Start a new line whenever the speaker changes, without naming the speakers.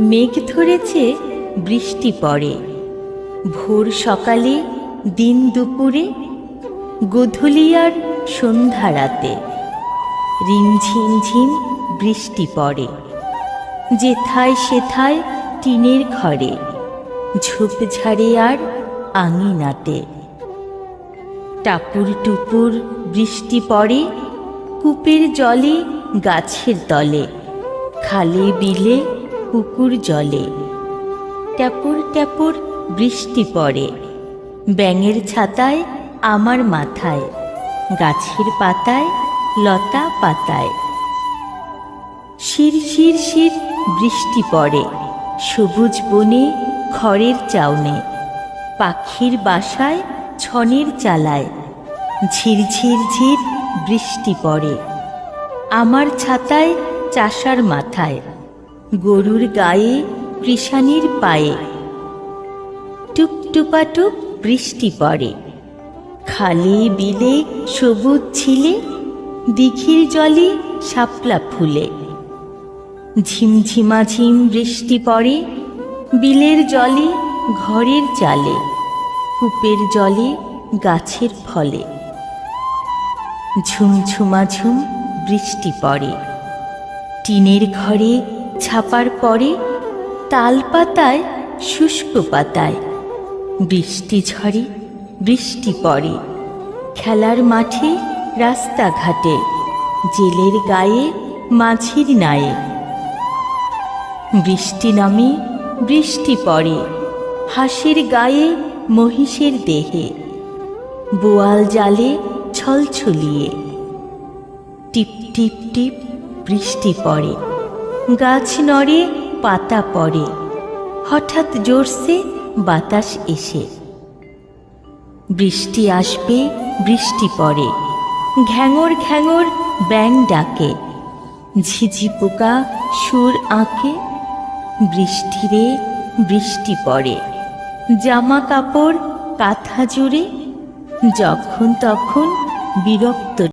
মেঘ ধরেছে, বৃষ্টি পড়ে। ভোর সকালে, দিন দুপুরে গধূলি আর সন্ধ্যা রাতে রিমঝিম ঝিম বৃষ্টি পড়ে। যেথায় সেথায় টিনের ঘরে ঝোপঝাড়ে আর আঙিনাতে। টাপুর টুপুর বৃষ্টি পড়ে, কূপের জলে, গাছের তলে, খালে বিলে পুকুর জলে। ট্যাপুর ট্যাপুর বৃষ্টি পড়ে। ব্যাঙের ছাতায় আমার মাথায়। গাছের পাতায় লতা পাতায়। শির শির শির বৃষ্টি পড়ে। সবুজ বনে খড়ের চাউনে। পাখির বাসায় ছনের চালায়। ঝিরঝির ঝির বৃষ্টি পড়ে। আমার ছাতায় চাষার মাথায়। গরুর গায়ে কৃষানির পায়ে। টুপটুপাটুপ বৃষ্টি পড়ে। খালে বিলে সবুজ ছিলে, দিঘির জলে শাপলা ফুলে। ঝিমঝিমাঝিম বৃষ্টি পড়ে, বিলের জলে ঘরের চালে, কূপের জলে গাছের ফলে। ঝুমঝুমাঝুম বৃষ্টি পড়ে। টিনের ঘরে ছাপার পরে তাল পাতায় শুষ্ক পাতায়। বৃষ্টি ঝরে, বৃষ্টি পড়ে। খেলার মাঠে, রাস্তাঘাটে, জেলের গায়ে, মাঝির নায়ে। বৃষ্টি নামে, বৃষ্টি পড়ে। হাসির গায়ে, মহিষের দেহে। বোয়াল জালে, ছলছলিয়ে। টিপ টিপ টিপ, বৃষ্টি পড়ে। গাছ নড়ে, পাতা পড়ে। হঠাৎ জোরসে বাতাস এসে। বৃষ্টি আসবে, বৃষ্টি পড়ে। ঘ্যাঙর ঘ্যাঙর ব্যাং ডাকে। ঝিঝি পোকা সুর আঁকে। বৃষ্টিরে বৃষ্টি পড়ে। জামা কাপড় কাঁথা জুড়ে। যখন তখন বিরক্ত